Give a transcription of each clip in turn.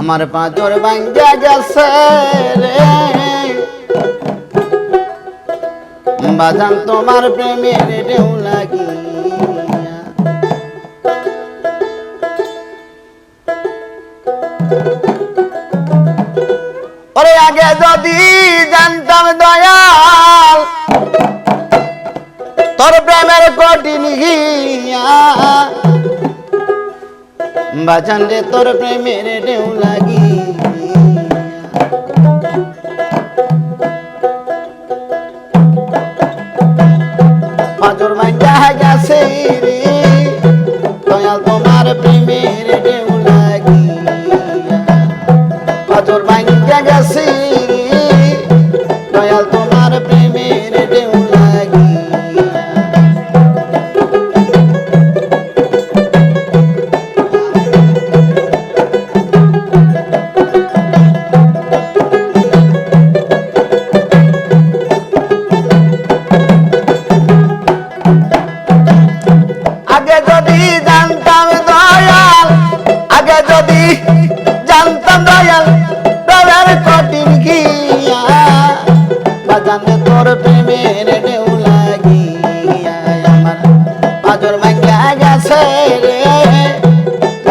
আমার পাঁচর ভাঙ্গা গেছে রে। বাজান তোমার প্রেমের ঢেউ লাগিয়া। ওরে আগে যদি জানতাম দয়াল, তোর প্রেমের কঠিন গিয়া বাজান রে তোর প্রেমের ঢেউ লাগি। পাঁচর মাইটা গেছে রে। দয়াল তোমার প্রেমের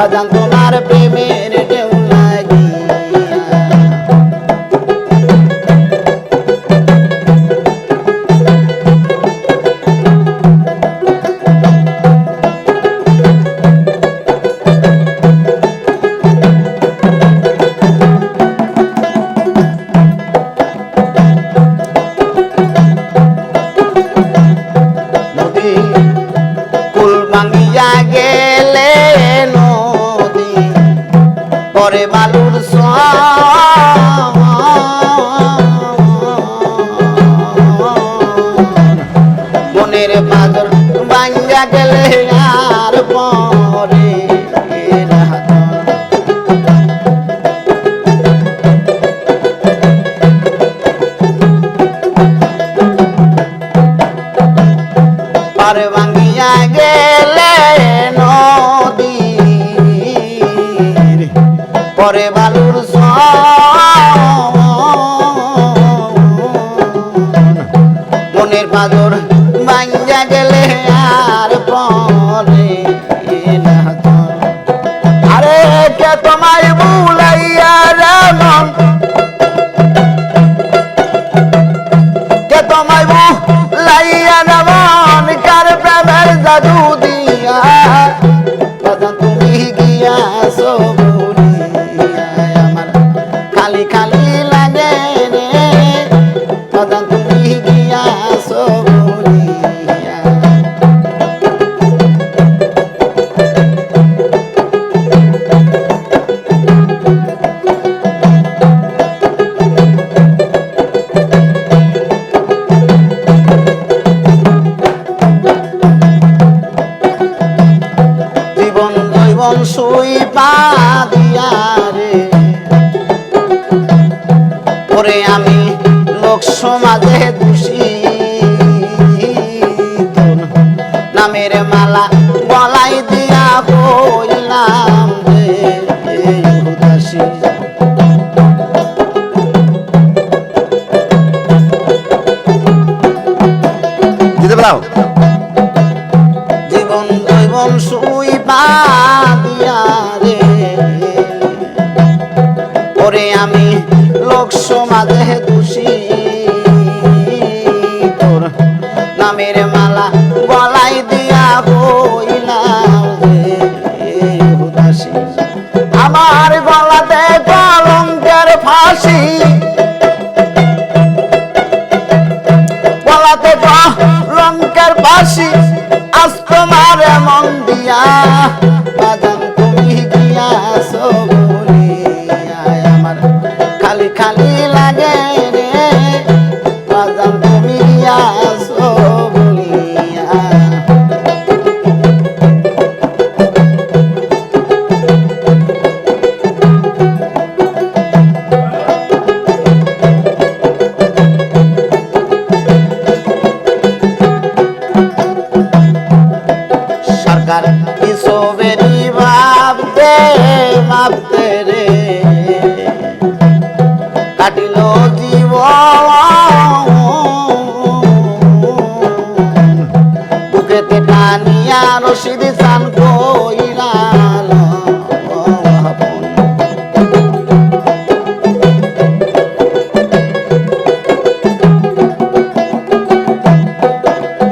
বাজান তোমার প্রেমের ঢেউ লাগিয়া। পরে বালুর মনের পাগল ভাঙ্গা গেলে আর পরে পার ভাঙিয়া গেলে নদী পরে বালুর মনের পাগর বাঞ্জা গেলে আর পরে আরে কে তোমায় বুলাইয়া জীবন সুই পা দিয়া রে। ওরে আমি লোক সমাজে দোষী। নামের মালা গলাই দিয়া হইলাম উদাসী। পারো? জীবন সুই দিয়া রে। আমি লোক সমাজে দোষী। তোর নামের মালা গলাই দিয়া উদাসী। আমার গলাতে কলঙ্কের ফাঁসি। গলাতে লঙ্কার বাসি আজ তোমার মন দিয়া। সরকার কিশোরেরই ভাবতে ভাবতে রে। জীব বুকেতে টানিয়া রশিদ চান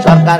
সরকার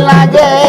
Like that.